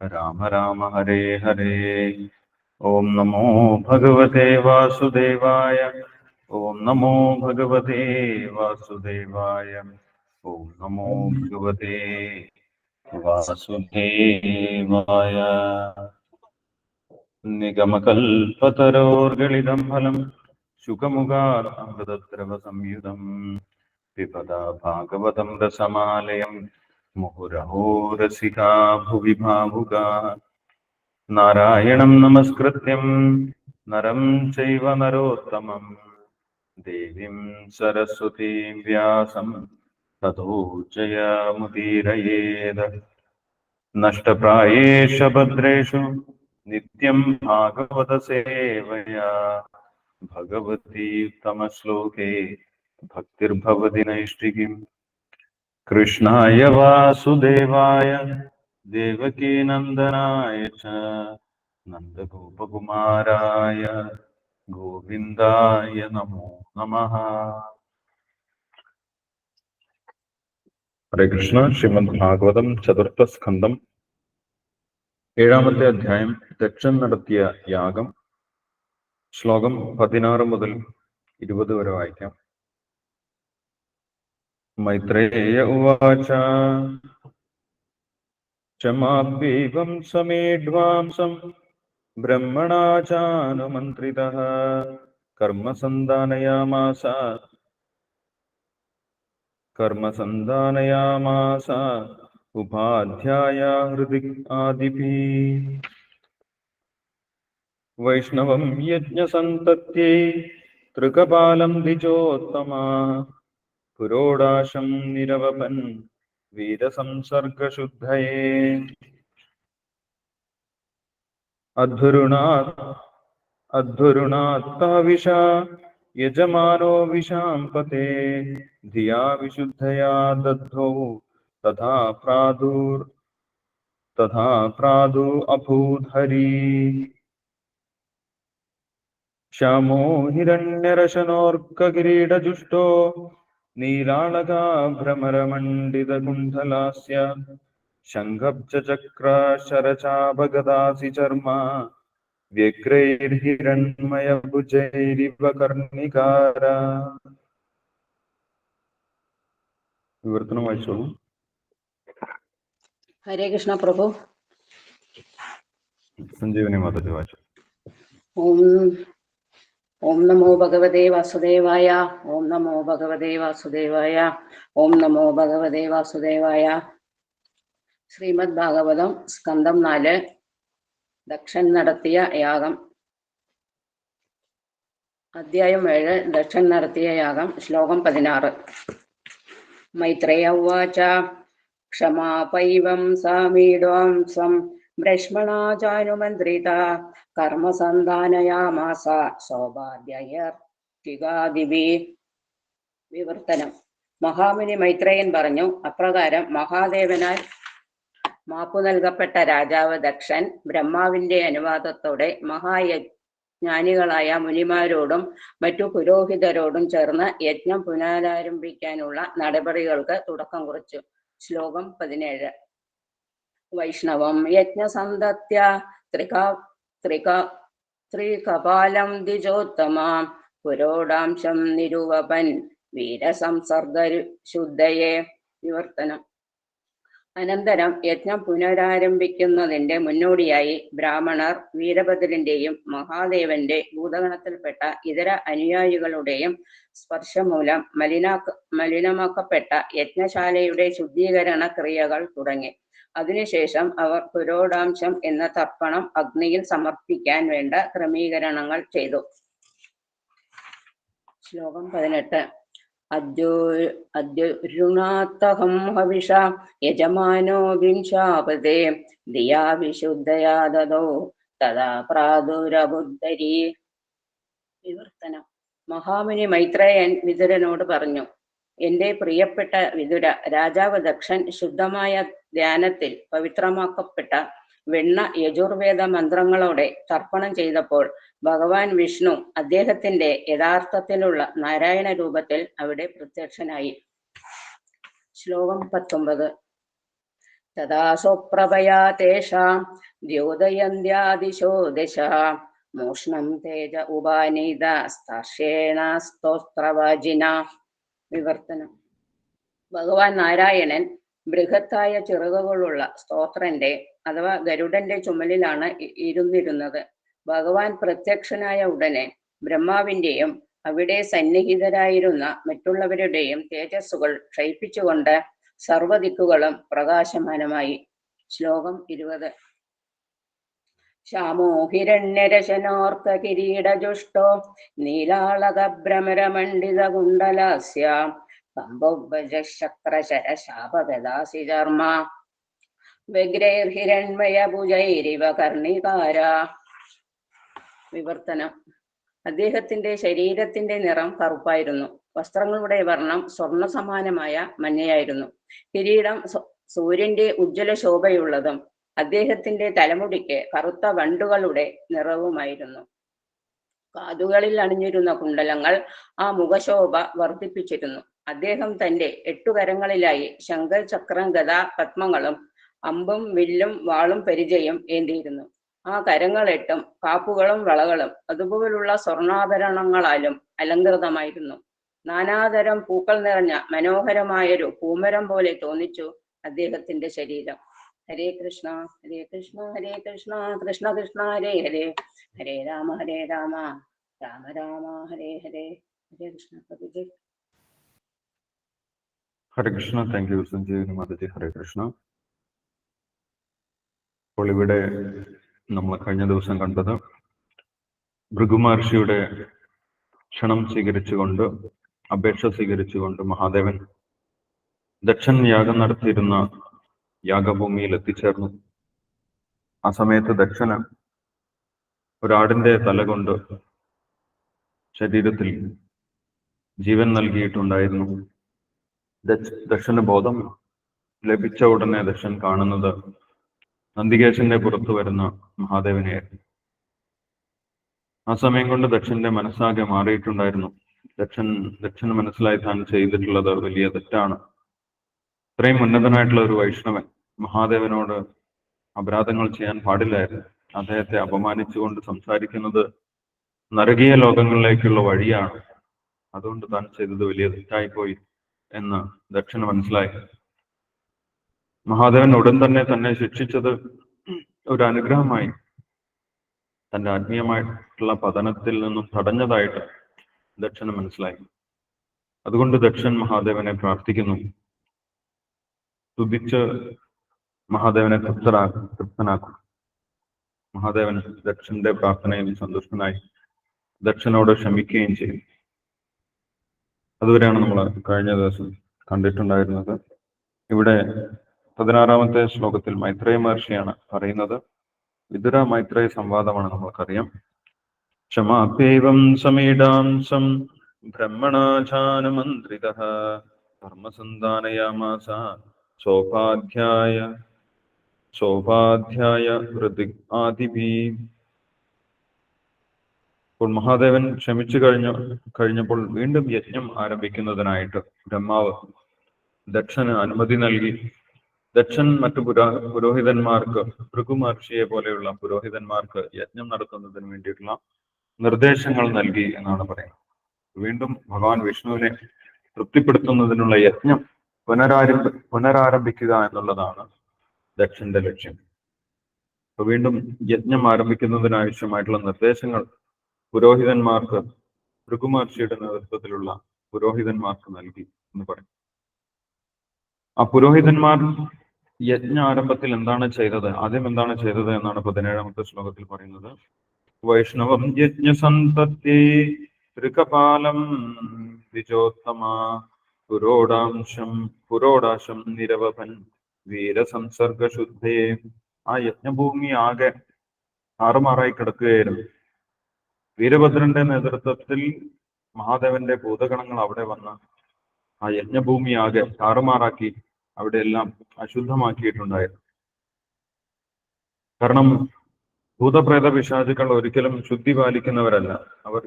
राम राम हरे हरे ॐ नमो भगवते वासुदेवाय ॐ नमो भगवते वासुदेवाय ॐ नमो भगवते वासुदेवाय निगमकल्पतरोर्गलितं फलं शुकमुगात् अमृतद्रवसंयुतम् पिबदा भागवतं रसमालयम् മുഹുരഹോരസികാ ഭുവി ഭാവുക നാരായണം നമസ്കൃത്യം നരം ചൈവ നരോത്തമം ദേവീം സരസ്വതീം വ്യാസം തഥോചയമുദീരയേത് നഷ്ടപ്രായേഷ ഭദ്രേഷു നിത്യം ഭാഗവത സേവയാ ഭഗവതി ഉത്തമശ്ലോകേ ഭക്തിർഭവതി നൈഷ്ഠികീം कृष्णाय वासुदेवाय देवकीनन्दनाय च नन्दगोपकुमाराय गोविन्दाय नमो नमः ഹരേ കൃഷ്ണ ശ്രീമദ് ഭാഗവതം ചതുർത്ഥസ്കന്ധം ഏഴാമത്തെ അധ്യായം ദക്ഷൻ നടത്തിയ യാഗം ശ്ലോകം പതിനാറ് മുതൽ ഇരുപത് വരെ വായിക്കാം मैत्रेय उवाच क्षमाद्वीपं समेढ्वांसं ब्रह्मणा चानुमन्त्रितः कर्म सन्धानयामास कर्म सन्धानयामास उपाध्याया हृदि आदिभिः। वैष्णवं यज्ञसन्तत्यै तृकपालं द्विजोत्तमा। പുരോടാശം നിരവപൻ വീരസംസർഗശുദ്ധയേ. അധ്വരുണാത് അധ്വരുണാത്താവിഷ യജമാനോ വിശാംപതേ. ധിയാ വിശുദ്ധയാ ദദ്ധോ തഥാ പ്രാദുർ തഥാ പ്രാദു അഭൂധരി. ശ്യാമോ ഹിരണ്യരശനോർക്കകിരീടജുഷ്ടോ हिरण्यरशनोर्ककिरीटजुष्टो नीलाळकाभ्रमरमण्डितकुण्डलास्य शङ्खब्जचक्राशरचापगदासि चर्मा व्यग्रैर्हिरण्मयभुजैरिव कर्णिकार വിവർത്തനം വായിച്ചോളൂ ഹരേ കൃഷ്ണ പ്രഭു സഞ്ജീവനി മാതാജി വായിച്ചു ഓം ഓം നമോ ഭഗവതേ വാസുദേവായ ഓം നമോ ഭഗവതേ വാസുദേവായ ഓം നമോ ഭഗവതേ വാസുദേവായ. ശ്രീമദ് ഭാഗവതം സ്കന്ധം നാല് ദക്ഷൻ നടത്തിയ യാഗം. അധ്യായം ഏഴ് ദക്ഷൻ നടത്തിയ യാഗം ശ്ലോകം പതിനാറ്. മൈത്രേയ ഉവാച ക്ഷമാപൈവം സാമീഡ്വാംസം ബ്രഷ്മണാചാനുമന്ത്രിത കർമ്മസന്ധാനയാമാസ സൗഭാഗ്യയർത്തികാദിവി വിവർത്തനം. മഹാമുനി മൈത്രേയൻ പറഞ്ഞു അപ്രകാരം മഹാദേവനാൽ മാപ്പു നൽകപ്പെട്ട രാജാവ് ദക്ഷൻ ബ്രഹ്മാവിന്റെ അനുവാദത്തോടെ മഹായജ്ഞാനികളായ മുനിമാരോടും മറ്റു പുരോഹിതരോടും ചേർന്ന് യജ്ഞം പുനരാരംഭിക്കാനുള്ള നടപടികൾക്ക് തുടക്കം കുറിച്ചു. ശ്ലോകം പതിനേഴ്. വൈഷ്ണവം യജ്ഞസന്തത്യ ത്രിക ത്രിക ത്രികപാലം ദ്വിജോത്തമ പുരോടാംശം നിരുവപൻ വീരസംസർഗ ശുദ്ധയെ വിവർത്തനം. അനന്തരം യജ്ഞം പുനരാരംഭിക്കുന്നതിന്റെ മുന്നോടിയായി ബ്രാഹ്മണർ വീരഭദ്രന്റെയും മഹാദേവന്റെ ഭൂതഗണത്തിൽപ്പെട്ട ഇതര അനുയായികളുടെയും സ്പർശം മൂലം മലിനാക്ക മലിനമാക്കപ്പെട്ട യജ്ഞശാലയുടെ ശുദ്ധീകരണ ക്രിയകൾ തുടങ്ങി. അതിനുശേഷം അവർ പുരോടാംശം എന്ന തർപ്പണം അഗ്നിയിൽ സമർപ്പിക്കാൻ വേണ്ട ക്രമീകരണങ്ങൾ ചെയ്തു. ശ്ലോകം പതിനെട്ട്. അദ്യോ അദ്യുരുണാത്തഹം ഹവിഷ യജമാനോ വിംശാപതേ ദിയാ വിശുദ്ധയാ ദദോ തഥാ പ്രാദുരബുദ്ധരി. വിവർത്തനം. മഹാമുനി മൈത്രേയൻ വിതുരനോട് പറഞ്ഞു എന്റെ പ്രിയപ്പെട്ട വിതുര രാജാവ് ദക്ഷൻ ശുദ്ധമായ ധ്യാനത്തിൽ പവിത്രമാക്കപ്പെട്ട വെണ്ണ യജുർവേദ മന്ത്രങ്ങളോടെ തർപ്പണം ചെയ്തപ്പോൾ ഭഗവാൻ വിഷ്ണു അദ്ദേഹത്തിന്റെ യഥാർത്ഥത്തിലുള്ള നാരായണ രൂപത്തിൽ അവിടെ പ്രത്യക്ഷനായി. ശ്ലോകം പത്തൊമ്പത്. തഥാ തേജ ഉപാനീത സ്തർഷേണ വിവർത്തനം. ഭഗവാൻ നാരായണൻ ബൃഹത്തായ ചിറകുകളുള്ള സ്തോത്രന്റെ അഥവാ ഗരുഡന്റെ ചുമലിലാണ് ഇരുന്നിരുന്നത്. ഭഗവാൻ പ്രത്യക്ഷനായ ഉടനെ ബ്രഹ്മാവിന്റെയും അവിടെ സന്നിഹിതരായിരുന്ന മറ്റുള്ളവരുടെയും തേജസ്സുകൾ ക്ഷയിപ്പിച്ചുകൊണ്ട് സർവദിക്കുകളും പ്രകാശമാനമായി. ശ്ലോകം ഇരുപത്. ശ്യാമോ ഹിരണ്യരശനോർത്ത കിരീടജുഷ്ടോ നീലാളക ഭ്രമരമണ്ഡിത കുണ്ടലാസ്യ കമ്പോഭജക്രശര ചർമ്മ വ്യഗ്രൈർഹിരൺമയ കർണികാര വിവർത്തനം. അദ്ദേഹത്തിന്റെ ശരീരത്തിന്റെ നിറം കറുപ്പായിരുന്നു. വസ്ത്രങ്ങളുടെ വർണം സ്വർണ സമാനമായ മഞ്ഞയായിരുന്നു. കിരീടം സൂര്യന്റെ ഉജ്ജ്വല ശോഭയുള്ളതും അദ്ദേഹത്തിന്റെ തലമുടിക്ക് കറുത്ത വണ്ടുകളുടെ നിറവുമായിരുന്നു. കാതുകളിൽ അണിഞ്ഞിരുന്ന കുണ്ടലങ്ങൾ ആ മുഖശോഭ വർദ്ധിപ്പിച്ചിരുന്നു. അദ്ദേഹം തന്റെ എട്ടു കരങ്ങളിലായി ശങ്കർ ചക്രം ഗദ പത്മങ്ങളും അമ്പും വില്ലും വാളും പരിചയം ഏന്തിയിരുന്നു. ആ കരങ്ങളെട്ടും കാപ്പുകളും വളകളും അതുപോലുള്ള സ്വർണാഭരണങ്ങളാലും അലങ്കൃതമായിരുന്നു. നാനാതരം പൂക്കൾ നിറഞ്ഞ മനോഹരമായൊരു പൂമരം പോലെ തോന്നിച്ചു അദ്ദേഹത്തിന്റെ ശരീരം. Hare Krishna Hare Krishna Hare Krishna Krishna Krishna Hare Hare. Hare Rama Hare Rama. Rama Rama Hare Hare. Hare Krishna പ്രഭുജി. Hare Krishna. Thank you Sanjeevani Mataji. ഹരേ കൃഷ്ണ. അപ്പോൾ ഇവിടെ നമ്മൾ കഴിഞ്ഞ ദിവസം കണ്ടത് ഭൃഗുമഹർഷിയുടെ ക്ഷണം സ്വീകരിച്ചുകൊണ്ട് അപേക്ഷ സ്വീകരിച്ചുകൊണ്ട് മഹാദേവൻ ദക്ഷൻ യാഗം നടത്തിയിരുന്ന യാഗഭൂമിയിൽ എത്തിച്ചേർന്നു. ആ സമയത്ത് ദക്ഷന് ഒരാടിന്റെ തല കൊണ്ട് ശരീരത്തിൽ ജീവൻ നൽകിയിട്ടുണ്ടായിരുന്നു. ദക്ഷ- ദക്ഷന് ബോധം ലഭിച്ച ഉടനെ ദക്ഷൻ കാണുന്നത് നന്ദികേശന്റെ പുറത്തു വരുന്ന മഹാദേവനെയായിരുന്നു ആ സമയം കൊണ്ട് ദക്ഷന്റെ മനസ്സാകെ മാറിയിട്ടുണ്ടായിരുന്നു. ദക്ഷൻ ദക്ഷൻ മനസ്സിലായി താൻ ചെയ്തിട്ടുള്ളത് വലിയ തെറ്റാണ്. ഇത്രയും ഉന്നതനായിട്ടുള്ള ഒരു വൈഷ്ണവൻ മഹാദേവനോട് അപരാധങ്ങൾ ചെയ്യാൻ പാടില്ലായിരുന്നു. അദ്ദേഹത്തെ അപമാനിച്ചുകൊണ്ട് സംസാരിക്കുന്നത് നരകീയ ലോകങ്ങളിലേക്കുള്ള വഴിയാണ്. അതുകൊണ്ട് താൻ ചെയ്തത് വലിയ തെറ്റായിപ്പോയി എന്ന് ദക്ഷിണ മനസ്സിലായി. മഹാദേവൻ ഉടൻ തന്നെ തന്നെ ശിക്ഷിച്ചത് ഒരു അനുഗ്രഹമായി. തന്റെ ആത്മീയമായിട്ടുള്ള പതനത്തിൽ നിന്നും തടഞ്ഞതായിട്ട് ദക്ഷിണ മനസ്സിലായി. അതുകൊണ്ട് ദക്ഷൻ മഹാദേവനെ പ്രാർത്ഥിക്കുന്നു. തുതിച്ച് മഹാദേവനെ തൃപ്തരാ തൃപ്തനാക്കും. മഹാദേവൻ ദക്ഷന്റെ പ്രാർത്ഥനയിൽ സന്തുഷ്ടനായി ദക്ഷനോട് ക്ഷമിക്കുകയും ചെയ്യും. അതുവരെയാണ് നമ്മൾ കഴിഞ്ഞ ദിവസം കണ്ടിട്ടുണ്ടായിരുന്നത്. ഇവിടെ പതിനാറാമത്തെ ശ്ലോകത്തിൽ മൈത്രേയ മഹർഷിയാണ് പറയുന്നത്. വിതുര മൈത്രേയ സംവാദമാണ് നമ്മൾക്കറിയാം. ക്ഷമാപ്യൈവം സമീഡാംസം ബ്രഹ്മണാചാനമന്ത്രിത ധർമ്മസന്ധാനയാമാസ സോപാധ്യായ സോപാധ്യായ ഋതിക് ആദിഭി അപ്പോൾ മഹാദേവൻ ക്ഷമിച്ചു കഴിഞ്ഞ കഴിഞ്ഞപ്പോൾ വീണ്ടും യജ്ഞം ആരംഭിക്കുന്നതിനായിട്ട് ബ്രഹ്മാവ് ദക്ഷന് അനുമതി നൽകി. ദക്ഷൻ മറ്റു പുരാ പുരോഹിതന്മാർക്ക് ഭൃഗു മഹർഷിയെ പോലെയുള്ള പുരോഹിതന്മാർക്ക് യജ്ഞം നടത്തുന്നതിന് വേണ്ടിയിട്ടുള്ള നിർദ്ദേശങ്ങൾ നൽകി എന്നാണ് പറയുന്നത്. വീണ്ടും ഭഗവാൻ വിഷ്ണുവിനെ തൃപ്തിപ്പെടുത്തുന്നതിനുള്ള യജ്ഞം പുനരാരംഭ പുനരാരംഭിക്കുക എന്നുള്ളതാണ് ദക്ഷന്റെ ലക്ഷ്യം. അപ്പൊ വീണ്ടും യജ്ഞം ആരംഭിക്കുന്നതിനാവശ്യമായിട്ടുള്ള നിർദ്ദേശങ്ങൾ പുരോഹിതന്മാർക്ക് ഭൃഗുമഹർഷിയുടെ നേതൃത്വത്തിലുള്ള പുരോഹിതന്മാർക്ക് നൽകി എന്ന് പറയും. ആ പുരോഹിതന്മാർ യജ്ഞ ആരംഭത്തിൽ എന്താണ് ചെയ്തത്? ആദ്യം എന്താണ് ചെയ്തത് എന്നാണ് പതിനേഴാമത്തെ ശ്ലോകത്തിൽ പറയുന്നത്. വൈഷ്ണവം യജ്ഞസന്തത്തി തൃകപാലം ദ്വിജോത്തമ പുരോടാംശം പുരോടാശം നിരവപൻ വീരസംസർഗശുദ്ധയെ ആ യജ്ഞഭൂമി ആകെ ആറുമാറായി കിടക്കുകയായിരുന്നു. വീരഭദ്രന്റെ നേതൃത്വത്തിൽ മഹാദേവന്റെ ഭൂതഗണങ്ങൾ അവിടെ വന്ന് ആ യജ്ഞഭൂമി ആകെ താറുമാറാക്കി അവിടെ എല്ലാം അശുദ്ധമാക്കിയിട്ടുണ്ടായിരുന്നു. കാരണം ഭൂതപ്രേത പിശാചുക്കൾ ഒരിക്കലും ശുദ്ധി പാലിക്കുന്നവരല്ല. അവർ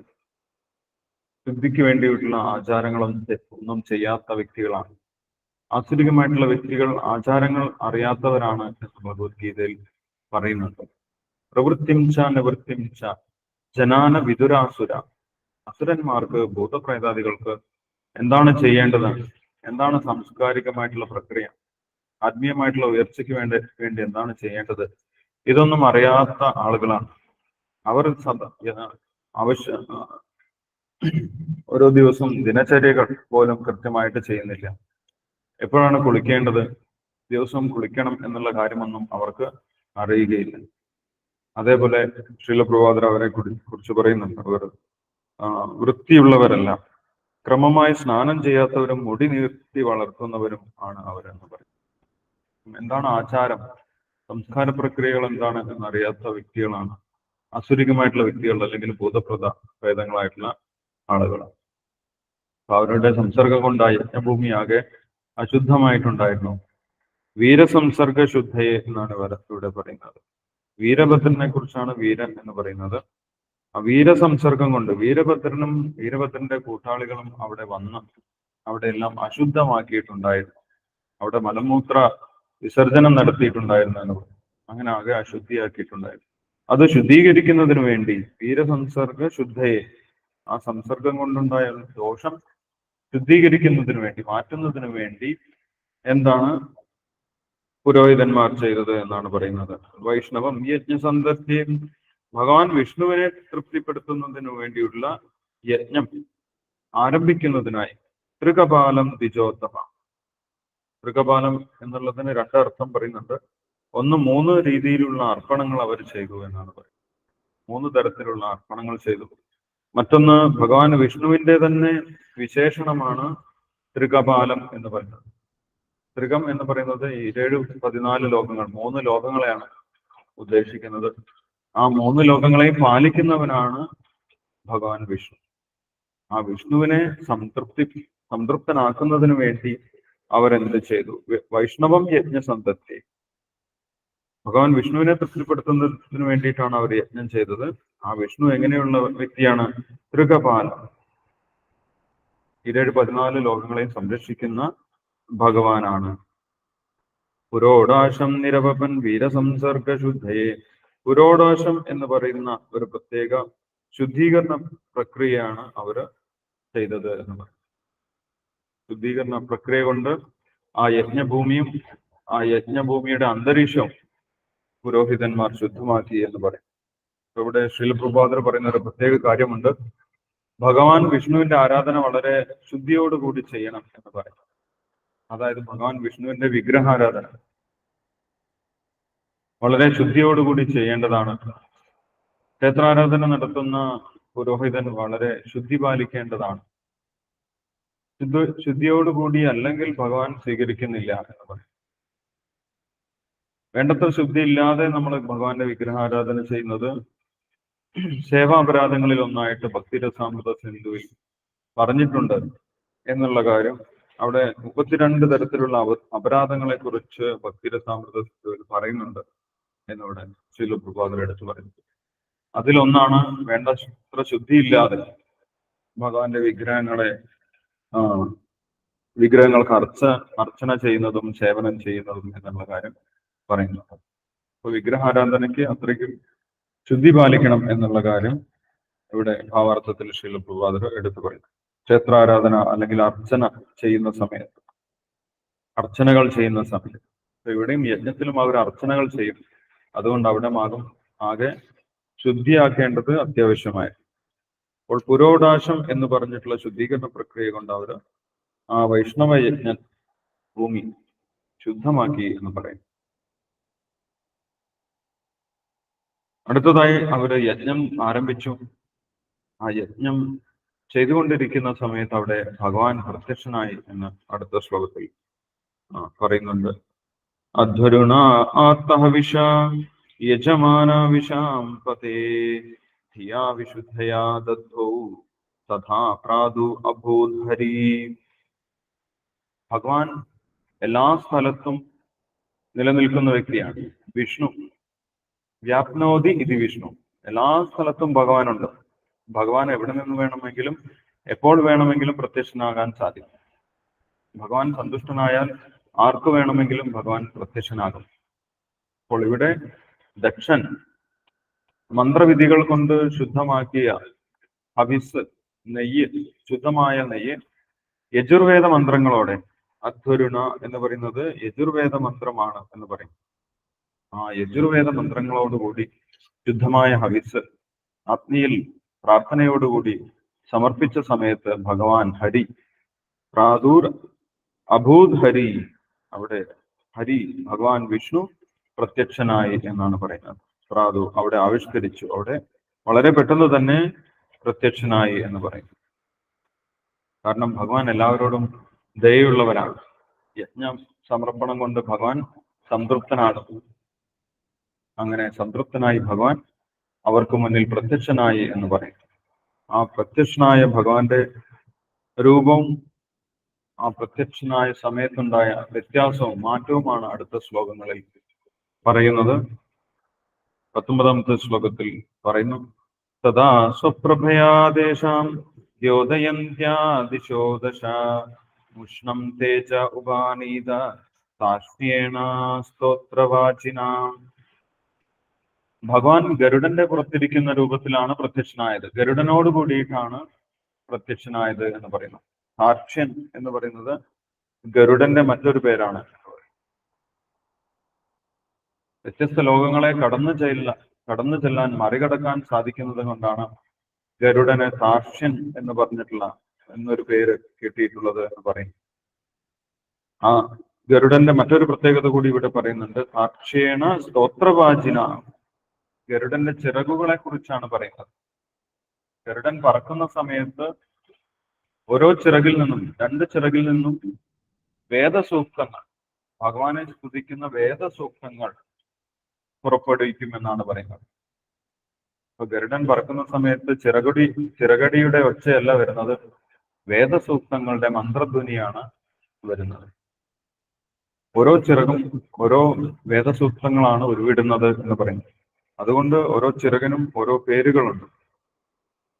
ശുദ്ധിക്ക് വേണ്ടിയിട്ടുള്ള ആചാരങ്ങളൊന്നും ഒന്നും ചെയ്യാത്ത വ്യക്തികളാണ്. ആസ്വദികമായിട്ടുള്ള വ്യക്തികൾ ആചാരങ്ങൾ അറിയാത്തവരാണ് എന്ന് ഭഗവത്ഗീതയിൽ പറയുന്നുണ്ട്. പ്രവൃത്തിം ച ജനാന വിതുരാസുര അസുരന്മാർക്ക് ഭൂതപ്രേതാദികൾക്ക് എന്താണ് ചെയ്യേണ്ടത്? എന്താണ് സാംസ്കാരികമായിട്ടുള്ള പ്രക്രിയ? ആത്മീയമായിട്ടുള്ള ഉയർച്ചയ്ക്ക് വേണ്ടി വേണ്ടി എന്താണ് ചെയ്യേണ്ടത്? ഇതൊന്നും അറിയാത്ത ആളുകളാണ്. അവർ സദാ ആവശ്യ ഓരോ ദിവസം ദിനചര്യകൾ പോലും കൃത്യമായിട്ട് ചെയ്യുന്നില്ല. എപ്പോഴാണ് കുളിക്കേണ്ടത്? ദിവസവും കുളിക്കണം എന്നുള്ള കാര്യമൊന്നും അവർക്ക് അറിയുകയില്ല. അതേപോലെ ശ്രീല പ്രഭാതർ അവരെ കുറി- കുറിച്ച് പറയുന്നുണ്ട്. അവർ വൃത്തിയുള്ളവരല്ല. ക്രമമായി സ്നാനം ചെയ്യാത്തവരും മുടി നീർത്തി വളർത്തുന്നവരും ആണ് അവരെന്ന് പറയും. എന്താണ് ആചാരം? സംസ്കാര പ്രക്രിയകൾ എന്താണ് എന്നറിയാത്ത വ്യക്തികളാണ്. അസുരികമായിട്ടുള്ള വ്യക്തികൾ അല്ലെങ്കിൽ ഭൂതപ്രദ ഭേദങ്ങളായിട്ടുള്ള ആളുകൾ അപ്പൊ അവരുടെ സംസർഗം കൊണ്ട് ആ യജ്ഞഭൂമി ആകെ അശുദ്ധമായിട്ടുണ്ടായിരുന്നു. വീരസംസർഗ ശുദ്ധയെ എന്നാണ് ഇവിടെ പറയുന്നത്. വീരഭദ്രനെ കുറിച്ചാണ് വീരൻ എന്ന് പറയുന്നത്. ആ വീരസംസർഗം കൊണ്ട് വീരഭദ്രനും വീരഭദ്രന്റെ കൂട്ടാളികളും അവിടെ വന്ന് അവിടെ എല്ലാം അശുദ്ധമാക്കിയിട്ടുണ്ടായിരുന്നു. അവിടെ മലമൂത്ര വിസർജനം നടത്തിയിട്ടുണ്ടായിരുന്നു എന്ന് പറയും. അങ്ങനെ ആകെ അശുദ്ധിയാക്കിയിട്ടുണ്ടായിരുന്നു. അത് ശുദ്ധീകരിക്കുന്നതിന് വേണ്ടി വീരസംസർഗ ശുദ്ധയെ ആ സംസർഗം കൊണ്ടുണ്ടായ ദോഷം ശുദ്ധീകരിക്കുന്നതിന് വേണ്ടി മാറ്റുന്നതിന് വേണ്ടി എന്താണ് പുരോഹിതന്മാർ ചെയ്തത് എന്നാണ് പറയുന്നത്. വൈഷ്ണവം യജ്ഞസന്ദർഭ്യം ഭഗവാൻ വിഷ്ണുവിനെ തൃപ്തിപ്പെടുത്തുന്നതിന് വേണ്ടിയുള്ള യജ്ഞം ആരംഭിക്കുന്നതിനായി തൃകപാലം ദ്വിജോത്തമ. തൃകപാലം എന്നുള്ളതിന് രണ്ടർത്ഥം പറയുന്നുണ്ട്. ഒന്ന് മൂന്ന് രീതിയിലുള്ള അർപ്പണങ്ങൾ അവർ ചെയ്തു എന്നാണ് പറയുന്നത്. മൂന്ന് തരത്തിലുള്ള അർപ്പണങ്ങൾ ചെയ്തു. മറ്റൊന്ന് ഭഗവാൻ വിഷ്ണുവിന്റെ തന്നെ വിശേഷണമാണ് ത്രികപാലം എന്ന് പറയുന്നത്. ത്രികം എന്ന് പറയുന്നത് ഏഴ് പതിനാല് ലോകങ്ങൾ മൂന്ന് ലോകങ്ങളെയാണ് ഉദ്ദേശിക്കുന്നത്. ആ മൂന്ന് ലോകങ്ങളെയും പാലിക്കുന്നവനാണ് ഭഗവാൻ വിഷ്ണു. ആ വിഷ്ണുവിനെ സംതൃപ്തി സംതൃപ്തനാക്കുന്നതിന് വേണ്ടി അവരെന്ത് ചെയ്തു? വൈഷ്ണവം യജ്ഞസന്തത്തി ഭഗവാൻ വിഷ്ണുവിനെ തൃപ്തിപ്പെടുത്തുന്നതിന് വേണ്ടിയിട്ടാണ് അവർ യജ്ഞം ചെയ്തത്. ആ വിഷ്ണു എങ്ങനെയുള്ള വ്യക്തിയാണ്? തൃകപാലം ഇരേഴ് പതിനാല് ലോകങ്ങളെയും സംരക്ഷിക്കുന്ന ഭഗവാനാണ്. പുരോടാശം നിരവപൻ വീരസംസർഗ ശുദ്ധയെ പുരോടാശം എന്ന് പറയുന്ന ഒരു പ്രത്യേക ശുദ്ധീകരണ പ്രക്രിയയാണ് അവർ ചെയ്തത് എന്ന് പറയും. ശുദ്ധീകരണ പ്രക്രിയ കൊണ്ട് ആ യജ്ഞഭൂമിയും ആ യജ്ഞഭൂമിയുടെ അന്തരീക്ഷവും പുരോഹിതന്മാർ ശുദ്ധമാക്കി എന്ന് പറയും. ഇവിടെ ശ്രീലപ്രഭാതർ പറയുന്ന ഒരു പ്രത്യേക കാര്യമുണ്ട്. ഭഗവാൻ വിഷ്ണുവിന്റെ ആരാധന വളരെ ശുദ്ധിയോടുകൂടി ചെയ്യണം എന്ന് പറയും. അതായത് ഭഗവാൻ വിഷ്ണുവിന്റെ വിഗ്രഹാരാധന വളരെ ശുദ്ധിയോടുകൂടി ചെയ്യേണ്ടതാണ്. ക്ഷേത്രാരാധന നടത്തുന്ന പുരോഹിതൻ വളരെ ശുദ്ധി പാലിക്കേണ്ടതാണ്. ശുദ്ധ ശുദ്ധിയോടുകൂടി അല്ലെങ്കിൽ ഭഗവാൻ സ്വീകരിക്കുന്നില്ല എന്ന് പറയും. വേണ്ടത്ര ശുദ്ധി ഇല്ലാതെ നമ്മൾ ഭഗവാന്റെ വിഗ്രഹാരാധന ചെയ്യുന്നത് സേവാപരാധങ്ങളിൽ ഒന്നായിട്ട് ഭക്തിരസാമൃത സിന്ധുവിൽ പറഞ്ഞിട്ടുണ്ട് എന്നുള്ള കാര്യം അവിടെ മുപ്പത്തിരണ്ട് തരത്തിലുള്ള അപരാധങ്ങളെ കുറിച്ച് ഭക്തിരസാമൃത സിന്ധുവിൽ പറയുന്നുണ്ട് എന്നിവിടെ ശീലപ്രഭാതർ എടുത്തു പറയുന്നത് അതിലൊന്നാണ് വേണ്ടത്ര ശുദ്ധിയില്ലാതെ ഭഗവാന്റെ വിഗ്രഹങ്ങളെ വിഗ്രഹങ്ങൾക്ക് അർച്ച അർച്ചന ചെയ്യുന്നതും സേവനം ചെയ്യുന്നതും എന്നുള്ള കാര്യം പറയുന്നുണ്ട്. അപ്പൊ വിഗ്രഹാരാധനയ്ക്ക് അത്രയ്ക്കും ശുദ്ധി പാലിക്കണം എന്നുള്ള കാര്യം ഇവിടെ ഭാവാർത്ഥത്തിൽ ശീലപ്രഭാതർ എടുത്തു പറയുന്നു. ക്ഷേത്രാരാധന അല്ലെങ്കിൽ അർച്ചന ചെയ്യുന്ന സമയത്ത് അർച്ചനകൾ ചെയ്യുന്ന സമയത്ത്. അപ്പൊ ഇവിടെയും യജ്ഞത്തിലും അവർ അർച്ചനകൾ ചെയ്യും. അതുകൊണ്ട് അവിടെ മാകും ആകെ ശുദ്ധിയാക്കേണ്ടത് അത്യാവശ്യമായി അപ്പോൾ പുരോടാശം എന്ന് പറഞ്ഞിട്ടുള്ള ശുദ്ധീകരണ പ്രക്രിയ കൊണ്ട് അവർ ആ വൈഷ്ണവ യജ്ഞ ഭൂമി ശുദ്ധമാക്കി എന്ന് പറയും. അടുത്തതായി അവർ യജ്ഞം ആരംഭിച്ചു. ആ യജ്ഞം ചെയ്തുകൊണ്ടിരിക്കുന്ന സമയത്ത് അവിടെ ഭഗവാൻ പ്രത്യക്ഷനായി എന്ന് അടുത്ത ശ്ലോകത്തിൽ പറയുന്നുണ്ട്. അധ്വരുണ ആത്തഹവിഷ യജമാന വിഷാം പതേ ധിയാ വിശുദ്ധയാ ദദ്ധൗ തഥാ പ്രാദു അഭൂധരി. ഭഗവാൻ എല്ലാ സ്ഥലത്തും നിലനിൽക്കുന്ന വ്യക്തിയാണ്. വിഷ്ണു വ്യാപ്നോതി ഇത് വിഷ്ണു. എല്ലാ സ്ഥലത്തും ഭഗവാനുണ്ട്. ഭഗവാൻ എവിടെ നിന്ന് വേണമെങ്കിലും എപ്പോൾ വേണമെങ്കിലും പ്രത്യക്ഷനാകാൻ സാധിക്കും. ഭഗവാൻ സന്തുഷ്ടനായാൽ ആർക്ക് വേണമെങ്കിലും ഭഗവാൻ പ്രത്യക്ഷനാകും. അപ്പോൾ ഇവിടെ ദക്ഷൻ മന്ത്രവിധികൾ കൊണ്ട് ശുദ്ധമാക്കിയ ഹവിസ് നെയ്യ് ശുദ്ധമായ നെയ്യ് യജുർവേദ മന്ത്രങ്ങളോടെ അധ്വരുണ എന്ന് പറയുന്നത് യജുർവേദ മന്ത്രമാണ് എന്ന് പറയും. ആ യജുർവേദ മന്ത്രങ്ങളോടുകൂടി ശുദ്ധമായ ഹവിസ് അഗ്നിയിൽ പ്രാർത്ഥനയോടുകൂടി സമർപ്പിച്ച സമയത്ത് ഭഗവാൻ ഹരി പ്രാദൂർ അഭൂത് ഹരി അവിടെ ഹരി ഭഗവാൻ വിഷ്ണു പ്രത്യക്ഷനായി എന്നാണ് പറയുന്നത്. പ്രാദു അവിടെ ആവിഷ്കരിച്ചു അവിടെ വളരെ പെട്ടെന്ന് തന്നെ പ്രത്യക്ഷനായി എന്ന് പറയുന്നു. കാരണം ഭഗവാൻ എല്ലാവരോടും ദയുള്ളവരാണ് യജ്ഞ സമർപ്പണം കൊണ്ട് ഭഗവാൻ സംതൃപ്തനാണ്. അങ്ങനെ സംതൃപ്തനായി ഭഗവാൻ അവർക്ക് മുന്നിൽ പ്രത്യക്ഷനായി എന്ന് പറയും. ആ പ്രത്യക്ഷനായ ഭഗവാന്റെ രൂപവും ആ പ്രത്യക്ഷനായ സമയത്തുണ്ടായ വ്യത്യാസവും മാറ്റവുമാണ് അടുത്ത ശ്ലോകങ്ങളിൽ പറയുന്നത്. പത്തൊമ്പതാമത്തെ ശ്ലോകത്തിൽ പറയുന്നു തഥാ സ്വപ്രഭയാദേശാം ദ്യോതയന്ത്യാദിശോദശ ഉഷ്ണം തേജ ഉപാനീത സാക്ഷ്യേണ സ്തോത്രവാചിനാം ഭഗവാൻ ഗരുഡന്റെ പുറത്തിരിക്കുന്ന രൂപത്തിലാണ് പ്രത്യക്ഷനായത്. ഗരുഡനോട് കൂടിയിട്ടാണ് പ്രത്യക്ഷനായത് എന്ന് പറയുന്നത്. സാക്ഷ്യൻ എന്ന് പറയുന്നത് ഗരുഡന്റെ മറ്റൊരു പേരാണ്. വ്യത്യസ്ത ലോകങ്ങളെ കടന്നു ചെല്ല കടന്നു ചെല്ലാൻ മറികടക്കാൻ സാധിക്കുന്നത് കൊണ്ടാണ് ഗരുഡനെ സാക്ഷ്യൻ എന്ന് പറഞ്ഞിട്ടുള്ള എന്നൊരു പേര് കിട്ടിയിട്ടുള്ളത് എന്ന് പറയും. ആ ഗരുഡന്റെ മറ്റൊരു പ്രത്യേകത കൂടി ഇവിടെ പറയുന്നുണ്ട്. സാക്ഷ്യേണ സ്തോത്രവാചിന ഗരുഡന്റെ ചിറകുകളെ കുറിച്ചാണ് പറയുന്നത്. ഗരുഡൻ പറക്കുന്ന സമയത്ത് ഓരോ ചിറകിൽ നിന്നും രണ്ട് ചിറകിൽ നിന്നും വേദസൂക്തങ്ങൾ ഭഗവാനെ സ്തുതിക്കുന്ന വേദസൂക്തങ്ങൾ പുറപ്പെടുവിക്കുമെന്നാണ് പറയുന്നത്. അപ്പൊ ഗരുഡൻ പറക്കുന്ന സമയത്ത് ചിറകുടി ചിറകടിയുടെ ഒച്ചയല്ല വരുന്നത് വേദസൂക്തങ്ങളുടെ മന്ത്രധ്വനിയാണ് വരുന്നത്. ഓരോ ചിറകും ഓരോ വേദസൂക്തങ്ങളാണ് ഉരുവിടുന്നത് എന്ന് പറയുന്നത്. അതുകൊണ്ട് ഓരോ ചിറകനും ഓരോ പേരുകളുണ്ട്.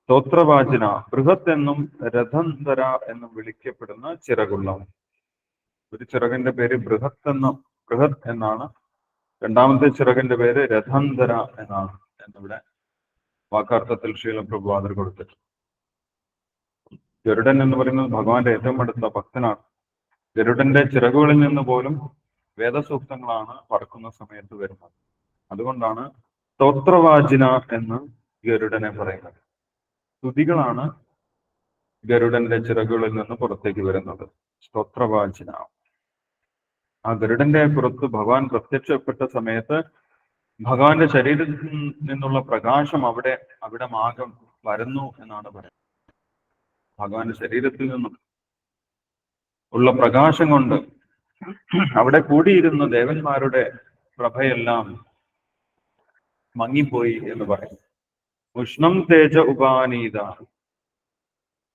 സ്തോത്രവാചന ബൃഹത്ത് എന്നും രഥന്തര എന്നും വിളിക്കപ്പെടുന്ന ചിറകുള്ളവൻ ഒരു ചിറകന്റെ പേര് ബൃഹത്ത് എന്ന ബൃഹത് എന്നാണ്. രണ്ടാമത്തെ ചിറകന്റെ പേര് രഥന്തര എന്നാണ് എന്നിവിടെ വാക്കാർത്ഥത്തിൽ ശീലപ്രഭുവാദർ കൊടുത്തിട്ടുണ്ട്. ഗരുഡൻ എന്ന് പറയുന്നത് ഭഗവാന്റെ ഏറ്റവും അടുത്ത ഭക്തനാണ്. ഗരുഡന്റെ ചിറകുകളിൽ നിന്ന് പോലും വേദസൂക്തങ്ങളാണ് പറക്കുന്ന സമയത്ത് വരുന്നത്. അതുകൊണ്ടാണ് സ്തോത്രവാചിന എന്ന് ഗരുഡനെ പറയുന്നത്. സ്തുതികളാണ് ഗരുഡന്റെ ചിറകുകളിൽ നിന്ന് പുറത്തേക്ക് വരുന്നത്. സ്തോത്രവാചിന. ആ ഗരുഡന്റെ പുറത്ത് ഭഗവാൻ പ്രത്യക്ഷപ്പെട്ട സമയത്ത് ഭഗവാന്റെ ശരീരത്തിൽ നിന്നുള്ള പ്രകാശം അവിടെ അവിടെ മാകം വരുന്നു എന്നാണ് പറയുന്നത്. ഭഗവാന്റെ ശരീരത്തിൽ നിന്നും ഉള്ള പ്രകാശം കൊണ്ട് അവിടെ കൂടിയിരുന്ന ദേവന്മാരുടെ പ്രഭയെല്ലാം മങ്ങിപ്പോയി എന്ന് പറയും. ഉഷ്ണം തേജ ഉപാനീത.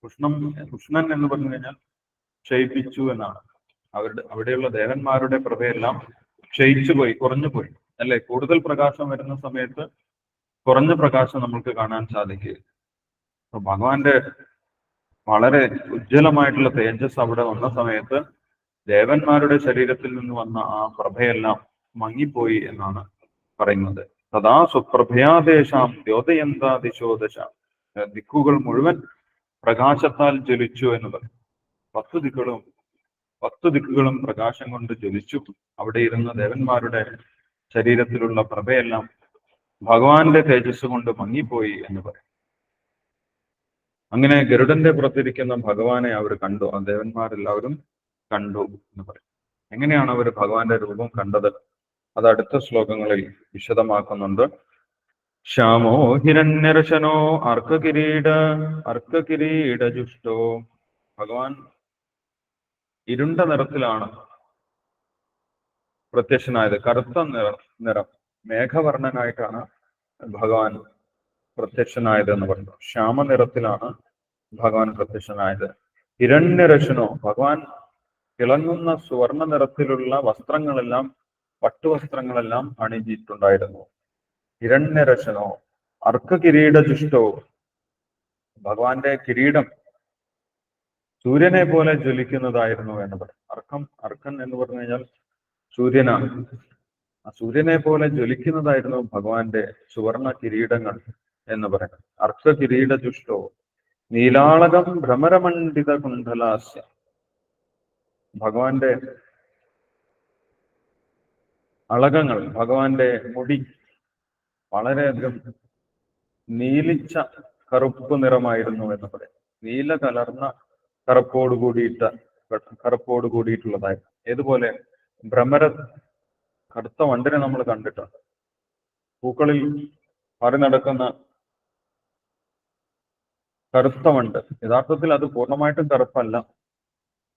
ഉഷ്ണം ഉഷ്ണൻ എന്ന് പറഞ്ഞു കഴിഞ്ഞാൽ ക്ഷയിപ്പിച്ചു എന്നാണ്. അവരുടെ അവിടെയുള്ള ദേവന്മാരുടെ പ്രഭയെല്ലാം ക്ഷയിച്ചു പോയി കുറഞ്ഞു പോയി. അല്ലെ? കൂടുതൽ പ്രകാശം വരുന്ന സമയത്ത് കുറഞ്ഞ പ്രകാശം നമുക്ക് കാണാൻ സാധിക്കുക അപ്പൊ ഭഗവാന്റെ വളരെ ഉജ്ജ്വലമായിട്ടുള്ള തേജസ് അവിടെ വന്ന സമയത്ത് ദേവന്മാരുടെ ശരീരത്തിൽ നിന്ന് വന്ന ആ പ്രഭയെല്ലാം മങ്ങിപ്പോയി എന്നാണ് പറയുന്നത്. സദാ സുപ്രഭയാദേശാം ദ്യോതയന്താ ദിശോദശ ദിക്കുകൾ മുഴുവൻ പ്രകാശത്താൽ ജ്വലിച്ചു എന്ന് പറയും പത്ത് ദിക്കുകളും പത്ത് ദിക്കുകളും പ്രകാശം കൊണ്ട് ജ്വലിച്ചു. അവിടെ ഇരുന്ന ദേവന്മാരുടെ ശരീരത്തിലുള്ള പ്രഭയെല്ലാം ഭഗവാന്റെ തേജസ് കൊണ്ട് മങ്ങിപ്പോയി എന്ന് പറയും. അങ്ങനെ ഗരുഡന്റെ പുറത്തിരിക്കുന്ന ഭഗവാനെ അവർ കണ്ടു. ആ ദേവന്മാരെല്ലാവരും കണ്ടു എന്ന് പറയും. എങ്ങനെയാണ് അവർ ഭഗവാന്റെ രൂപം കണ്ടത്? അത് അടുത്ത ശ്ലോകങ്ങളിൽ വിശദമാക്കുന്നുണ്ട്. ശ്യാമോ ഹിരണ്യരശനോ അർക്കകിരീട അർക്ക ജുഷ്ടോ. ഭഗവാൻ ഇരുണ്ട നിറത്തിലാണ് പ്രത്യക്ഷനായത്. കറുത്ത നിറം നിറം മേഘവർണനായിട്ടാണ് ഭഗവാൻ പ്രത്യക്ഷനായത് എന്ന് പറഞ്ഞു ശ്യാമ നിറത്തിലാണ് ഭഗവാൻ പ്രത്യക്ഷനായത്. ഹിരണ്യരശനോ ഭഗവാൻ തിളങ്ങുന്ന സുവർണ നിറത്തിലുള്ള വസ്ത്രങ്ങളെല്ലാം പട്ടുവസ്ത്രങ്ങളെല്ലാം അണിഞ്ഞിട്ടുണ്ടായിരുന്നു. ഹിരണ്യരശനോ അർക്ക കിരീട ഭഗവാന്റെ കിരീടം സൂര്യനെ പോലെ ജ്വലിക്കുന്നതായിരുന്നു എന്ന് പറയും അർക്കം അർക്കൻ എന്ന് പറഞ്ഞു കഴിഞ്ഞാൽ സൂര്യനാണ്. ആ സൂര്യനെ പോലെ ജ്വലിക്കുന്നതായിരുന്നു ഭഗവാന്റെ സുവർണ കിരീടങ്ങൾ എന്ന് പറയും അർക്ക കിരീട ജുഷ്ടോ നീലാളകം ഭ്രമരമണ്ഡിത കുണ്ഡലാസ്യ ഭഗവാന്റെ അളകങ്ങൾ ഭഗവാന്റെ മുടി വളരെയധികം നീലിച്ച കറുപ്പ് നിറമായിരുന്നു എന്ന് പറയാം നീല കലർന്ന കറുപ്പോട് കൂടിയിട്ട കറുപ്പോട് കൂടിയിട്ടുള്ളതായിരുന്നു. ഏതുപോലെ ഭ്രമര കറുത്ത വണ്ടിനെ നമ്മൾ കണ്ടിട്ടുണ്ട്. പൂക്കളിൽ പാറി നടക്കുന്ന കറുത്ത വണ്ട്. യഥാർത്ഥത്തിൽ അത് പൂർണമായിട്ടും കറുപ്പല്ല.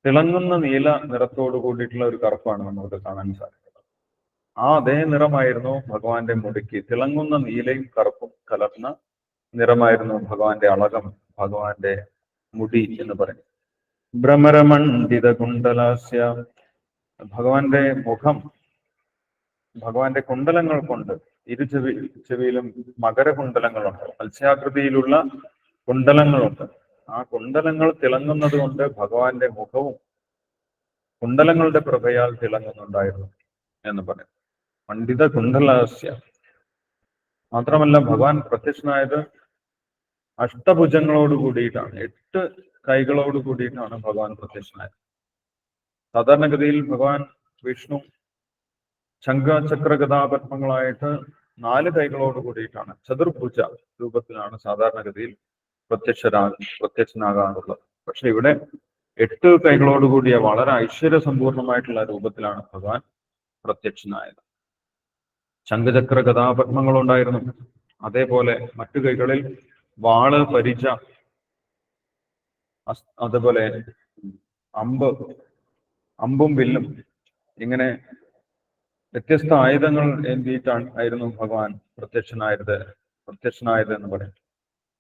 തിളങ്ങുന്ന നീല നിറത്തോട് കൂടിയിട്ടുള്ള ഒരു കറുപ്പാണ് നമുക്ക് കാണാൻ സാധിക്കുന്നത്. ആ അതേ നിറമായിരുന്നു ഭഗവാന്റെ മുടിക്ക്. തിളങ്ങുന്ന നീലയും കറുപ്പും കലർന്ന നിറമായിരുന്നു ഭഗവാന്റെ അളകം ഭഗവാന്റെ മുടി എന്ന് പറയും ഭ്രമരമണ്ഡിത കുണ്ടലാസ്യ ഭഗവാന്റെ മുഖം ഭഗവാന്റെ കുണ്ടലങ്ങൾ കൊണ്ട് ഇരു ചെവി ചെവിയിലും മകരകുണ്ടലങ്ങളുണ്ട് മത്സ്യാകൃതിയിലുള്ള കുണ്ടലങ്ങളുണ്ട് ആ കുണ്ടലങ്ങൾ തിളങ്ങുന്നത് കൊണ്ട് ഭഗവാന്റെ മുഖവും കുണ്ടലങ്ങളുടെ പ്രഭയാൽ തിളങ്ങുന്നുണ്ടായിരുന്നു എന്ന് പറയും പണ്ഡിത കുണ്ടലാസ്യ മാത്രമല്ല ഭഗവാൻ പ്രത്യക്ഷനായത് അഷ്ടഭുജങ്ങളോട് കൂടിയിട്ടാണ്. എട്ട് കൈകളോട് കൂടിയിട്ടാണ് ഭഗവാൻ പ്രത്യക്ഷനായത്. സാധാരണഗതിയിൽ ഭഗവാൻ വിഷ്ണു ശംഖചക്ര കഥാപത്മങ്ങളായിട്ട് നാല് കൈകളോട് കൂടിയിട്ടാണ്. ചതുർഭുജ രൂപത്തിലാണ് സാധാരണഗതിയിൽ പ്രത്യക്ഷരാ പ്രത്യക്ഷനാകാറുള്ളത്. പക്ഷെ ഇവിടെ എട്ട് കൈകളോട് കൂടിയ വളരെ ഐശ്വര്യസമ്പൂർണമായിട്ടുള്ള രൂപത്തിലാണ് ഭഗവാൻ പ്രത്യക്ഷനായത്. ശംഖചക്ര ഗതാപത്മങ്ങളുണ്ടായിരുന്നു അതേപോലെ മറ്റു കൈകളിൽ വാൾ പരിച അതുപോലെ അമ്പ് അമ്പും വില്ലും ഇങ്ങനെ വ്യത്യസ്ത ആയുധങ്ങൾ എന്തിയിട്ടാണ് ആയിരുന്നു ഭഗവാൻ പ്രത്യക്ഷനായത് പ്രത്യക്ഷനായത് എന്ന് പറയും.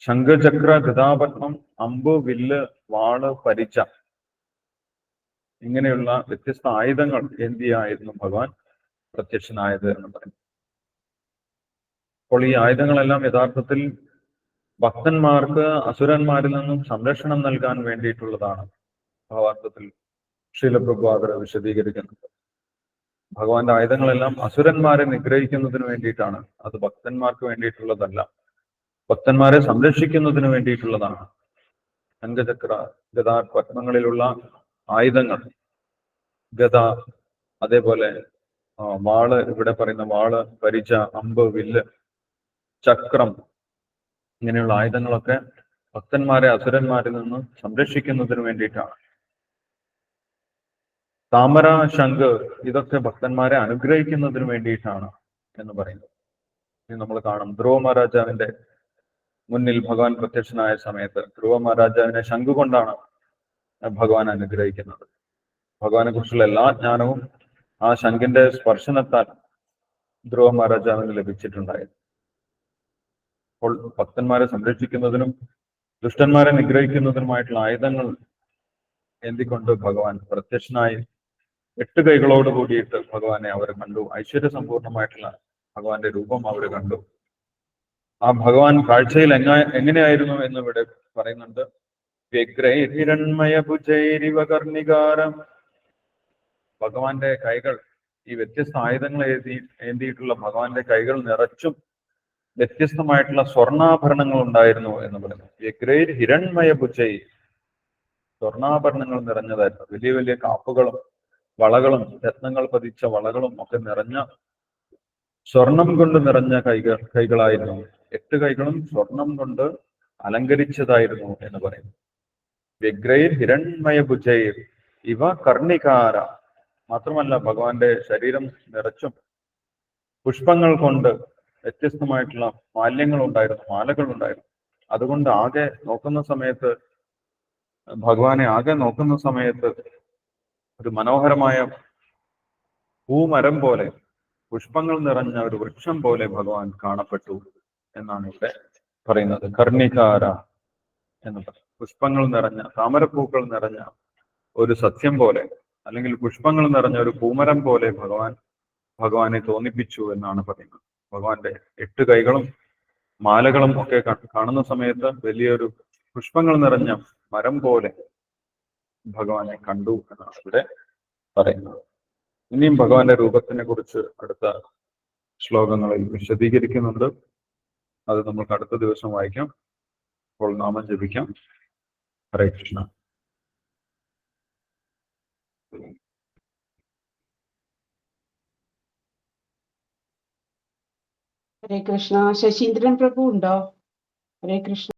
ശംഖചക്ര ഗതാപത്മം അമ്പ് വില്ല് വാൾ പരിച ഇങ്ങനെയുള്ള വ്യത്യസ്ത ആയുധങ്ങൾ എന്തിയായിരുന്നു ഭഗവാൻ പ്രത്യക്ഷനായത് എന്ന് പറയും. അപ്പോൾ ഈ ആയുധങ്ങളെല്ലാം യഥാർത്ഥത്തിൽ ഭക്തന്മാർക്ക് അസുരന്മാരിൽ നിന്നും സംരക്ഷണം നൽകാൻ വേണ്ടിയിട്ടുള്ളതാണ് ഭാവാർത്ഥത്തിൽ ശീലപ്രഭാകർ വിശദീകരിക്കുന്നത്. ഭഗവാന്റെ ആയുധങ്ങളെല്ലാം അസുരന്മാരെ നിഗ്രഹിക്കുന്നതിന് വേണ്ടിയിട്ടാണ്. അത് ഭക്തന്മാർക്ക് വേണ്ടിയിട്ടുള്ളതല്ല. ഭക്തന്മാരെ സംരക്ഷിക്കുന്നതിന് വേണ്ടിയിട്ടുള്ളതാണ്. അംഗചക്ര ഗതാ പത്മങ്ങളിലുള്ള ആയുധങ്ങൾ. ഗത അതേപോലെ വാൾ ഇവിടെ പറയുന്ന വാൾ പരിച അമ്പ് വില്ല് ചക്രം. ഇങ്ങനെയുള്ള ആയുധങ്ങളൊക്കെ ഭക്തന്മാരെ അസുരന്മാരിൽ നിന്ന് സംരക്ഷിക്കുന്നതിന് വേണ്ടിയിട്ടാണ്. താമര ശംഖ് ഇതൊക്കെ ഭക്തന്മാരെ അനുഗ്രഹിക്കുന്നതിന് വേണ്ടിയിട്ടാണ് എന്ന് പറയുന്നത്. ഇനി നമ്മൾ കാണും. ധ്രുവ മഹാരാജാവിന്റെ മുന്നിൽ ഭഗവാൻ പ്രത്യക്ഷനായ സമയത്ത് ധ്രുവ മഹാരാജാവിനെ ശംഖ് കൊണ്ടാണ് ഭഗവാൻ അനുഗ്രഹിക്കുന്നത്. ഭഗവാനെ കുറിച്ചുള്ള എല്ലാ ജ്ഞാനവും ആ ശംഖിന്റെ സ്പർശനത്താൽ ധ്രുവ മഹാരാജാവിന് ലഭിച്ചിട്ടുണ്ടായിരുന്നു. അപ്പോൾ ഭക്തന്മാരെ സംരക്ഷിക്കുന്നതിനും ദുഷ്ടന്മാരെ നിഗ്രഹിക്കുന്നതിനുമായിട്ടുള്ള ആയുധങ്ങൾ എന്തിക്കൊണ്ട് ഭഗവാൻ പ്രത്യക്ഷനായി എട്ട് കൈകളോട് കൂടിയിട്ട് ഭഗവാനെ അവർ കണ്ടു. ഐശ്വര്യസമ്പൂർണമായിട്ടുള്ള ഭഗവാന്റെ രൂപം അവർ കണ്ടു. ആ ഭഗവാൻ കാഴ്ചയിൽ എങ്ങ എങ്ങനെയായിരുന്നു എന്ന് ഇവിടെ പറയുന്നുണ്ട്. വ്യഗ്രൈഹിരൺമയ ഭുജൈരിവ കർണികാരം ഭഗവാന്റെ കൈകൾ ഈ വ്യത്യസ്ത ആയുധങ്ങൾ ഏന്തി ഏന്തിയിട്ടുള്ള ഭഗവാന്റെ കൈകൾ നിറച്ചും വ്യത്യസ്തമായിട്ടുള്ള സ്വർണാഭരണങ്ങൾ ഉണ്ടായിരുന്നു എന്ന് പറയുന്നു. ഗ്രേറ്റ് ഹിരൺമയ ബുജൈ സ്വർണാഭരണങ്ങൾ നിറഞ്ഞതായിരുന്നു. വലിയ വലിയ കാപ്പുകളും വളകളും രത്നങ്ങൾ പതിച്ച വളകളും ഒക്കെ നിറഞ്ഞ സ്വർണം കൊണ്ട് നിറഞ്ഞ കൈകൾ കൈകളായിരുന്നു. എട്ട് കൈകളും സ്വർണം കൊണ്ട് അലങ്കരിച്ചതായിരുന്നു എന്ന് പറയുന്നു. വ്യഗ്രയിൽ ഹിരൺമയ ഭുജൈർ ഇവ കർണികാര. മാത്രമല്ല ഭഗവാന്റെ ശരീരം നിറച്ചും പുഷ്പങ്ങൾ കൊണ്ട് വ്യത്യസ്തമായിട്ടുള്ള മാലകൾ ഉണ്ടായിരുന്നു അതുകൊണ്ട് ആകെ നോക്കുന്ന സമയത്ത് ഭഗവാനെ ആകെ നോക്കുന്ന സമയത്ത് ഒരു മനോഹരമായ പൂമരം പോലെ പുഷ്പങ്ങൾ നിറഞ്ഞ ഒരു വൃക്ഷം പോലെ ഭഗവാൻ കാണപ്പെട്ടു എന്നാണ് ഇവിടെ പറയുന്നത്. കർണികാര എന്ന് പറയും. പുഷ്പങ്ങൾ നിറഞ്ഞ താമരപ്പൂക്കൾ നിറഞ്ഞ ഒരു സത്യം പോലെ അല്ലെങ്കിൽ പുഷ്പങ്ങൾ നിറഞ്ഞ ഒരു പൂമരം പോലെ ഭഗവാൻ ഭഗവാനെ തോന്നിപ്പിച്ചു എന്നാണ് പറയുന്നത്. ഭഗവാന്റെ എട്ട് കൈകളും മാലകളും ഒക്കെ കാണുന്ന സമയത്ത് വലിയൊരു പുഷ്പങ്ങൾ നിറഞ്ഞ മരം പോലെ ഭഗവാനെ കണ്ടു എന്നാണ് ഇവിടെ പറയുന്നത്. ഇനിയും ഭഗവാന്റെ രൂപത്തിനെ കുറിച്ച് അടുത്ത ശ്ലോകങ്ങളിൽ വിശദീകരിക്കുന്നുണ്ട്. അത് നമുക്ക് അടുത്ത ദിവസം വായിക്കാം. അപ്പോൾ നാമം ജപിക്കാം. ഹരേ കൃഷ്ണ. ഹരേ കൃഷ്ണ ശശീന്ദ്രൻ പ്രഭു ഉണ്ടോ? ഹരേ കൃഷ്ണ